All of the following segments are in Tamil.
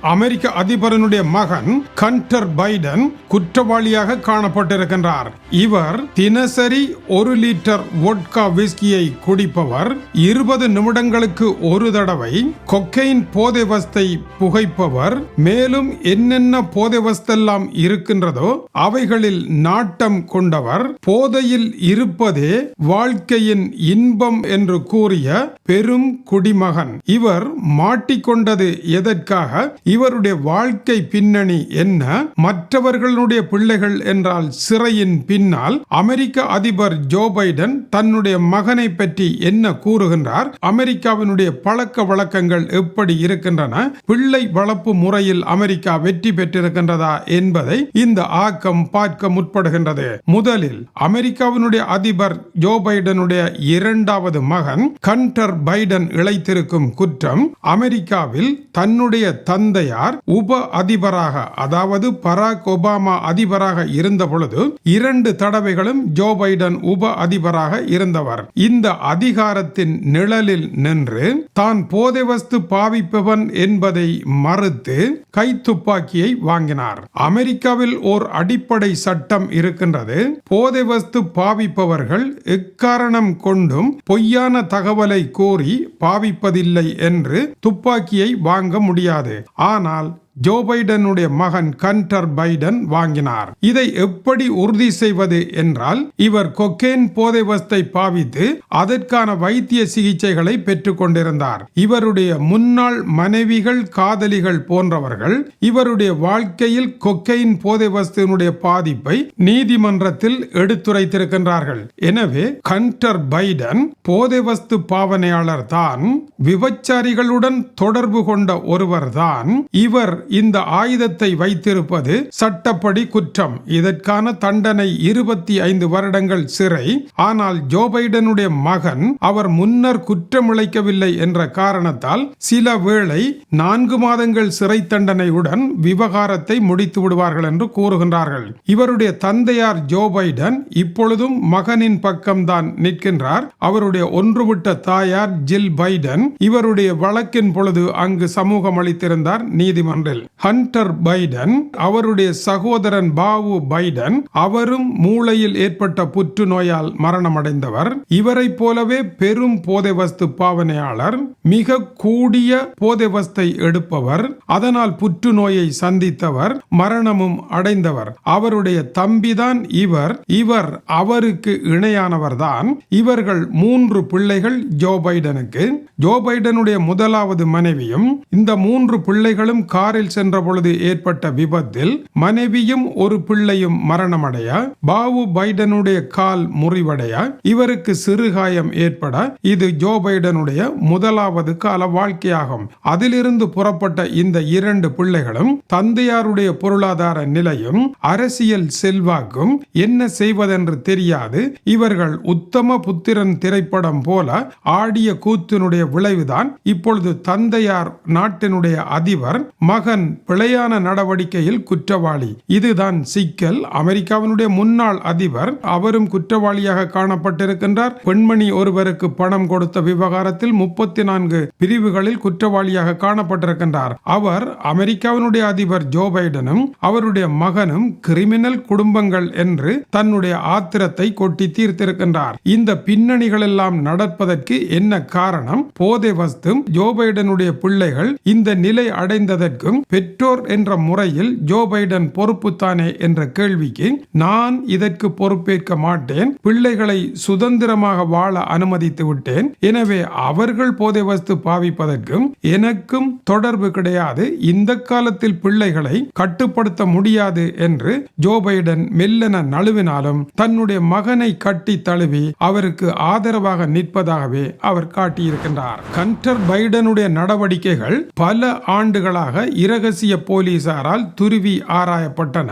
அமெரிக்க அதிபரனுடைய மகன் கண்டர் பைடன் குற்றவாளியாக காணப்பட்டிருக்கின்றார். இவர் தினசரி ஒரு லிட்டர் வோட்கா விஸ்கியை குடிப்பவர் இருபது நிமிடங்களுக்கு ஒரு தடவை கொக்கைன் போதை வஸ்தை புகைப்பவர் மேலும் என்னென்ன போதை வஸ்தெல்லாம் இருக்கின்றதோ அவைகளில் நாட்டம் கொண்டவர் போதையில் இருப்பதே வாழ்க்கையின் இன்பம் என்று கூறிய பெரும் குடிமகன். இவர் மாட்டிக்கொண்டது எதற்காக? இவருடைய வாழ்க்கை பின்னணி என்ன? மற்றவர்களுடைய பிள்ளைகள் என்றால் சிறையின் பின்னால் அமெரிக்க அதிபர் ஜோ பைடன் தன்னுடைய மகனை பற்றி என்ன கூறுகின்றார்? அமெரிக்காவினுடைய பழக்க வழக்கங்கள் எப்படி இருக்கின்றன? பிள்ளை வளர்ப்பு முறையில் அமெரிக்கா வெற்றி பெற்றிருக்கின்றதா என்பதை இந்த ஆக்கம் பார்க்க முற்படுகின்றது. முதலில் அமெரிக்காவினுடைய அதிபர் ஜோ பைடனுடைய இரண்டாவது மகன் கண்டர் பைடன் இழைத்திருக்கும் குற்றம் அமெரிக்காவில் தன்னுடைய தந்தை தந்தையார் உப அதிபராக அதாவது பராக் ஒபாமா அதிபராக இருந்த பொழுது இரண்டு தடவைகளும் ஜோ பைடன் உப அதிபராக இருந்தவர். இந்த அதிகாரத்தின் நிழலில் நின்று தான் போதை வஸ்து பாவிப்பவன் என்பதை மறுத்து கை துப்பாக்கியை வாங்கினார். அமெரிக்காவில் ஓர் அடிப்படை சட்டம் இருக்கின்றது. போதை வஸ்து பாவிப்பவர்கள் எக்காரணம் கொண்டும் பொய்யான தகவலை கூறி பாவிப்பதில்லை என்று துப்பாக்கியை வாங்க முடியாது. ஆனால் ஜோ பைடனுடைய மகன் கண்டர் பைடன் வாங்கினார். இதை எப்படி உறுதி செய்வது என்றால் இவர் கொக்கேன் போதை வஸ்தை பாவித்து அதற்கான வைத்திய சிகிச்சைகளை பெற்றுக் கொண்டிருந்தார். இவருடைய முன்னாள் மனைவிகள் காதலிகள் போன்றவர்கள் இவருடைய வாழ்க்கையில் கொக்கைன் போதை வஸ்துனுடைய பாதிப்பை நீதிமன்றத்தில் எடுத்துரைத்திருக்கின்றார்கள். எனவே கண்டர் பைடன் போதை வஸ்து பாவனையாளர் தான் விபச்சாரிகளுடன் தொடர்பு கொண்ட ஒருவர் தான் இவர் இந்த ஆயுதத்தை வைத்திருப்பது சட்டப்படி குற்றம். இதற்கான தண்டனை இருபத்தி ஐந்து வருடங்கள் சிறை. ஆனால் ஜோ பைடனுடைய மகன் அவர் முன்னர் குற்றமிழைக்கவில்லை என்ற காரணத்தால் சில வேளை நான்கு மாதங்கள் சிறை தண்டனையுடன் விவகாரத்தை முடித்து விடுவார்கள் என்று கூறுகின்றார்கள். இவருடைய தந்தையார் ஜோ பைடன் இப்பொழுதும் மகனின் பக்கம்தான் நிற்கின்றார். அவருடைய ஒன்றுவிட்ட தாயார் ஜில் பைடன் இவருடைய வழக்கின் பொழுது அங்கு சமூகம் அளித்திருந்தார் நீதிமன்றில். ஹண்டர் பைடன் அவருடைய சகோதரன் பாவு பைடன் அவரும் மூளையில் ஏற்பட்ட புற்றுநோயால் மரணமடைந்தவர். இவரை போலவே பெரும் போதை வஸ்து பாவனையாளர் மிக கூடிய போதை வஸ்தை எடுப்பவர் அதனால் புற்றுநோயை சந்தித்தவர் மரணமும் அடைந்தவர். அவருடைய தம்பிதான் இவர். இவர் அவருக்கு இணையானவர்தான். இவர்கள் மூன்று பிள்ளைகள் ஜோ பைடனுக்கு. ஜோ பைடனுடைய முதலாவது மனைவியும் இந்த மூன்று பிள்ளைகளும் காரில் சென்ற பொழுது ஏற்பட்ட விபத்தில் மனைவியும் ஒரு பிள்ளையும் மரணமடைய பாபு பைடனுடைய கால் முறிவடைய இவருக்கு சிறுகாயம் ஏற்பட இது ஜோ பைடனுடைய முதலாவது கால வாழ்க்கையாகும். அதிலிருந்து புறப்பட்ட இந்த இரண்டு பிள்ளைகளும் தந்தையாருடைய பொருளாதார நிலையும் அரசியல் செல்வாக்கும் என்ன செய்வதென்று தெரியாது. இவர்கள் உத்தம புத்திரன் திரைப்படம் போல ஆடிய கூத்தினுடைய விளைவுதான். இப்பொழுது தந்தையார் நாட்டினுடைய அதிபர் மக மகன் பிழையான நடவடிக்கையில் குற்றவாளி. இதுதான் சிக்கல். அமெரிக்காவினுடைய முன்னாள் அதிபர் அவரும் குற்றவாளியாக காணப்பட்டிருக்கின்றார். பெண்மணி ஒருவருக்கு பணம் கொடுத்த விவகாரத்தில் முப்பத்தி நான்கு பிரிவுகளில் குற்றவாளியாக காணப்பட்டிருக்கின்றார். அவர் அமெரிக்காவினுடைய அதிபர் ஜோ பைடனும் அவருடைய மகனும் கிரிமினல் குடும்பங்கள் என்று தன்னுடைய ஆத்திரத்தை கொட்டி தீர்த்திருக்கின்றார். இந்த பின்னணிகள் எல்லாம் நடப்பதற்கு என்ன காரணம்? போதை வஸ்தும் ஜோ பைடனுடைய பிள்ளைகள் இந்த நிலை அடைந்ததற்கும் பெற்றோர் என்ற முறையில் ஜோ பைடன் பொறுப்புத்தானே என்ற கேள்விக்கு நான் இதற்கு பொறுப்பேற்க மாட்டேன். பிள்ளைகளை சுதந்திரமாக வாழ அனுமதித்து விட்டேன். எனவே அவர்கள் போதை வஸ்து பாவிப்பதற்கும் எனக்கும் தொடர்பு கிடையாது. இந்த காலத்தில் பிள்ளைகளை கட்டுப்படுத்த முடியாது என்று ஜோ பைடன் மெல்லென நழுவினாலும் தன்னுடைய மகனை கட்டி தழுவி அவருக்கு ஆதரவாக நிற்பதாகவே அவர் காட்டியிருக்கின்றார். கண்டர் பைடனுடைய நடவடிக்கைகள் பல ஆண்டுகளாக இரகசிய போலீசாரால் துருவி ஆராயப்பட்டன.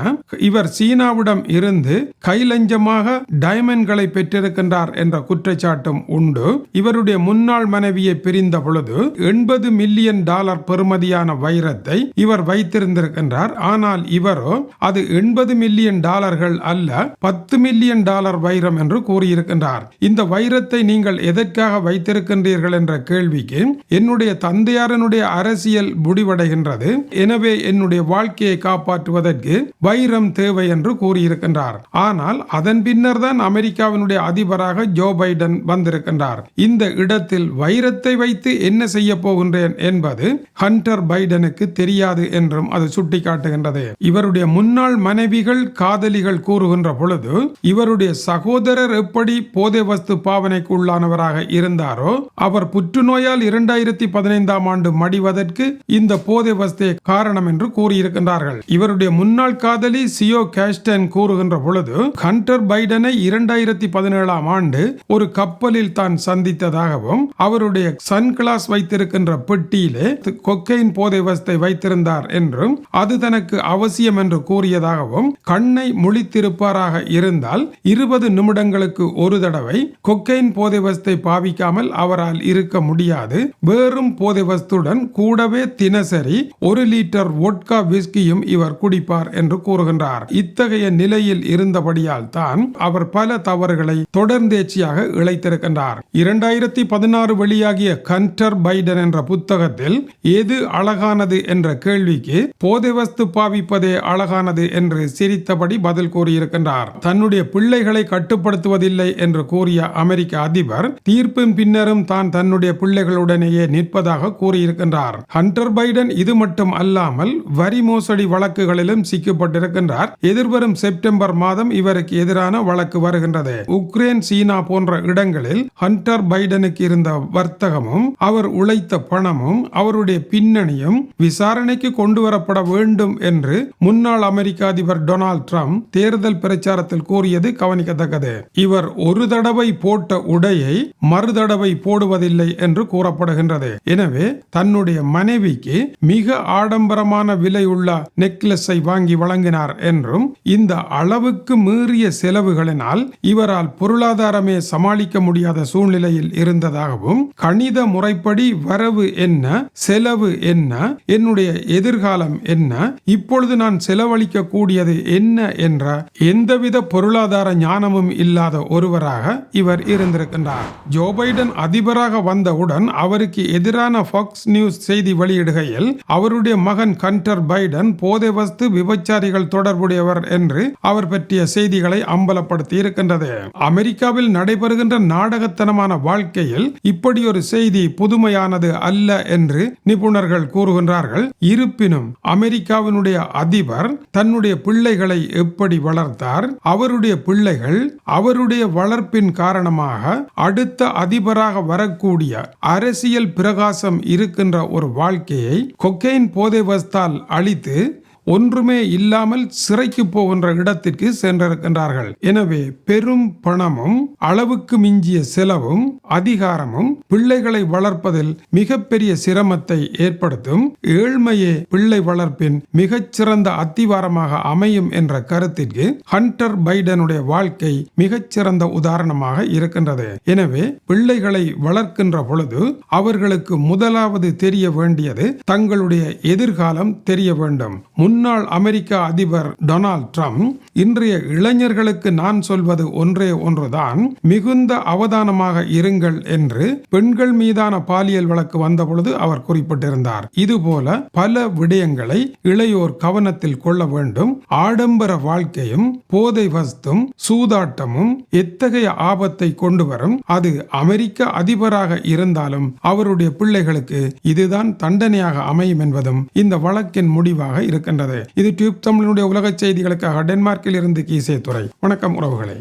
இவர் சீனாவிடம் இருந்து கைலஞ்சமாக டைமண்ட்களை பெற்றிருக்கின்றார் என்ற குற்றச்சாட்டும் உண்டு. இவருடைய முன்னாள் மனைவியை பிரிந்த பொழுது எண்பது மில்லியன் டாலர் பெறுமதியான வைரத்தை இவர் வைத்திருந்திருக்கின்றார். ஆனால் இவரோ அது எண்பது மில்லியன் டாலர்கள் அல்ல பத்து மில்லியன் டாலர் வைரம் என்று கூறியிருக்கின்றார். இந்த வைரத்தை நீங்கள் எதற்காக வைத்திருக்கின்றீர்கள் என்ற கேள்விக்கு என்னுடைய தந்தையாரனுடைய அரசியல் முடிவடைகின்றது. எனவே என்னுடைய வாழ்க்கையை காப்பாற்றுவதற்கு வைரம் தேவை என்று கூறியிருக்கின்றார். ஆனால் அதன் பின்னர் தான் அமெரிக்காவினுடைய அதிபராக ஜோ பைடன் வந்திருக்கின்றார். இந்த இடத்தில் வைரத்தை வைத்து என்ன செய்ய போகின்றேன் என்பது ஹண்டர் பைடனுக்கு தெரியாது என்றும் அது சுட்டிக்காட்டுகின்றது. இவருடைய முன்னாள் மனைவிகள் காதலிகள் கூறுகின்ற பொழுது இவருடைய சகோதரர் எப்படி போதை வஸ்து பாவனைக்கு உள்ளானவராக இருந்தாரோ அவர் புற்றுநோயால் இரண்டாயிரத்தி பதினைந்தாம் ஆண்டு மடிவதற்கு இந்த போதை வஸ்தையை காரணம் என்று கூறியிருக்கின்றார்கள். இவருடைய முன்னாள் காதலி சியோ கேஸ்டன் கூறுகின்ற பொழுது ஹண்டர் பைடனை இரண்டாயிரத்தி பதினேழாம் ஆண்டு ஒரு கப்பலில் தான் சந்தித்ததாகவும் அவருடைய சன் கிளாஸ் வைத்திருக்கின்ற பெட்டியிலே கொக்கைன் போதை வசத்தை வைத்திருந்தார் என்றும் அது தனக்கு அவசியம் என்று கூறியதாகவும் கண்ணை முழித்திருப்பாராக இருந்தால் இருபது நிமிடங்களுக்கு ஒரு தடவை கொக்கைன் போதை வசத்தை பாவிக்காமல் அவரால் இருக்க முடியாது. வேறும் போதை வசத்துடன் கூடவே தினசரி ஒரு லிட்டர் ஒட்கா விஸ்கியும் இவர் குடிப்பார் என்று கூறுகின்றார். இத்தகைய நிலையில் இருந்தபடியால் தான் அவர் பல தவறுகளை தொடர்ந்தேச்சியாக இழைத்திருக்கின்றார். இரண்டாயிரத்தி பதினாறு வெளியாகிய கண்டர் பைடன் என்ற புத்தகத்தில் எது அழகானது என்ற கேள்விக்கு போதைவஸ்து பாவிப்பதே அழகானது என்று சிரித்தபடி பதில் கூறியிருக்கின்றார். தன்னுடைய பிள்ளைகளை கட்டுப்படுத்துவதில்லை என்று கூறிய அமெரிக்க அதிபர் தீர்ப்பின் பின்னரும் தான் தன்னுடைய பிள்ளைகளுடனேயே நிற்பதாக கூறியிருக்கின்றார். ஹண்டர் பைடன் இது மட்டும் அல்லாமல் வரி மோசடி வழக்குகளிலும் சிக்கப்பட்டிருக்கின்றார். எதிர்வரும் செப்டம்பர் மாதம் இவருக்கு எதிரான வழக்கு வருகின்றது. உக்ரைன் சீனா போன்ற இடங்களில் ஹண்டர் பைடனுக்கு இருந்த வர்த்தகமும் அவர் உழைத்த பணமும் அவருடைய பின்னணியும் விசாரணைக்கு கொண்டு வரப்பட வேண்டும் என்று முன்னாள் அமெரிக்க அதிபர் டொனால்ட் ட்ரம்ப் தேர்தல் பிரச்சாரத்தில் கூறியது கவனிக்கத்தக்கது. இவர் ஒரு தடவை போட்ட உடையை மறுதடவை போடுவதில்லை என்று கூறப்படுகின்றது. எனவே தன்னுடைய மனைவிக்கு மிக ஆடம்பரமான விலை உள்ள நெக்லஸை வாங்கி வழங்கினார் என்றும் இந்த அளவுக்கு மீறிய செலவுகளினால் இவரால் பொருளாதாரமே சமாளிக்க முடியாத சூழ்நிலையில் இருந்ததாகவும் கணித முறைப்படி வரவு என்ன செலவு என்ன என்னுடைய எதிர்காலம் என்ன இப்பொழுது நான் செலவழிக்க கூடியது என்ன என்ற எந்தவித பொருளாதார ஞானமும் இல்லாத ஒருவராக இவர் இருந்திருக்கின்றார். ஜோ பைடன் அதிபராக வந்தவுடன் அவருக்கு எதிரான ஃபாக்ஸ் நியூஸ் செய்தி வெளியிடுகையில் அவருடைய அவருடைய மகன் கண்டர் பைடன் போதை வஸ்து விபச்சாரிகள் தொடர்புடையவர் என்று அவர் பற்றிய செய்திகளை அம்பலப்படுத்தி இருக்கின்றது. அமெரிக்காவில் நடைபெறுகின்ற நாடகத்தனமான வாழ்க்கையில் இப்படி ஒரு செய்தி புதுமையானது அல்ல என்று நிபுணர்கள் கூறுகின்றார்கள். இருப்பினும் அமெரிக்காவினுடைய அதிபர் தன்னுடைய பிள்ளைகளை எப்படி வளர்த்தார் அவருடைய பிள்ளைகள் அவருடைய வளர்ப்பின் காரணமாக அடுத்த அதிபராக வரக்கூடிய அரசியல் பிரகாசம் இருக்கின்ற ஒரு வாழ்க்கையை கொக்கைன் போதை வஸ்தால் அழித்து ஒன்றுமே இல்லாமல் சிறைக்கு போகின்ற இடத்திற்கு சென்றிருக்கின்றார்கள். எனவே பெரும் பணமும் அளவுக்கு மிஞ்சிய செலவும் அதிகாரமும் பிள்ளைகளை வளர்ப்பதில் மிகப்பெரிய சிரமத்தை ஏற்படுத்தும் ஏழ்மையே பிள்ளை வளர்ப்பின் மிகச்சிறந்த அத்திவாரமாக அமையும் என்ற கருத்திற்கு ஹண்டர் பைடனுடைய வாழ்க்கை மிகச்சிறந்த உதாரணமாக இருக்கின்றது. எனவே பிள்ளைகளை வளர்க்கின்ற பொழுது அவர்களுக்கு முதலாவது தெரிய வேண்டியது தங்களுடைய எதிர்காலம் தெரிய வேண்டும். முன் முன்னாள் அமெரிக்க அதிபர் டொனால்ட் ட்ரம்ப் இன்றைய இளைஞர்களுக்கு நான் சொல்வது ஒன்றே ஒன்றுதான் மிகுந்த அவதானமாக இருங்கள் என்று பெண்கள் மீதான பாலியல் வழக்கு வந்தபொழுது அவர் குறிப்பிட்டிருந்தார். இதுபோல பல விடயங்களை இளையோர் கவனத்தில் கொள்ள வேண்டும். ஆடம்பர வாழ்க்கையும் போதை வஸ்தும் சூதாட்டமும் எத்தகைய ஆபத்தை கொண்டு வரும்? அது அமெரிக்க அதிபராக இருந்தாலும் அவருடைய பிள்ளைகளுக்கு இதுதான் தண்டனையாக அமையும் என்பதும் இந்த வழக்கின் முடிவாக இருக்கின்றது. இது டியூப் தமிழினுடைய உலக செய்திகளுக்காக டென்மார்க்கில் இருந்து கீசே துறை வணக்கம் உறவுகளே.